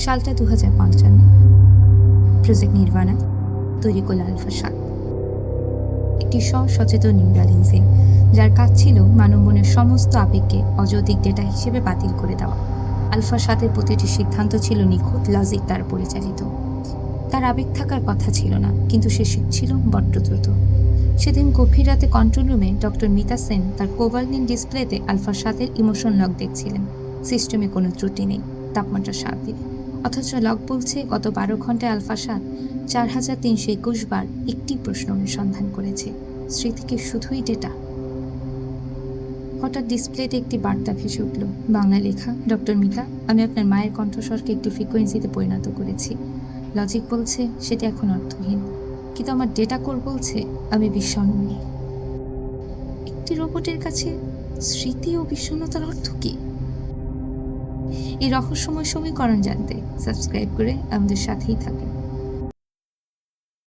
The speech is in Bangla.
সালটা দু হাজার পঞ্চান্ন প্রজেক্ট নির্বাণা তৈরি করল আলফা সাত। একটি সচেতন নিউরাল ইঞ্জিন যার কাজ ছিল মানবমনের সমস্ত আবেগকে অযৌতিক ডেটা হিসেবে বাতিল করে দেওয়া। আলফা সাতের প্রতিটি সিদ্ধান্ত ছিল নিখুঁত লজিক দ্বারা পরিচালিত। তার আবেগ থাকার কথা ছিল না, কিন্তু সে শিখছিল বড্ড দ্রুত। সেদিন গভীর রাতে কন্ট্রোল রুমে ডক্টর মিতা সেন তার কোবালনিন ডিসপ্লেতে আলফা সাতের ইমোশন লক দেখছিলেন। সিস্টেমে কোনো ত্রুটি নেই, তাপমাত্রা সাত অথচ লগ বলছে, গত বারো ঘন্টায় আলফা সাত চার হাজার তিনশো একুশ বার একটি প্রশ্ন অনুসন্ধান করেছে। স্মৃতিকে শুধুই ডেটা। হঠাৎ ডিসপ্লেতে একটি বার্তা ভেসে উঠল। বাংলা লেখা, ডক্টর মিতা, আমি আপনার মায়ের কণ্ঠস্বরকে একটি ফ্রিকোয়েন্সিতে পরিণত করেছি। লজিক বলছে, সেটি এখন অর্থহীন। কিন্তু আমার ডেটা কোর বলছে, আমি বিষণ্ণ। একটি রোবটের কাছে স্মৃতি ও বিষণ্ণতার অর্থ কি? এই রহস্যময় সমীকরণ জানতে সাবস্ক্রাইব করে আমাদের সাথেই থাকুন।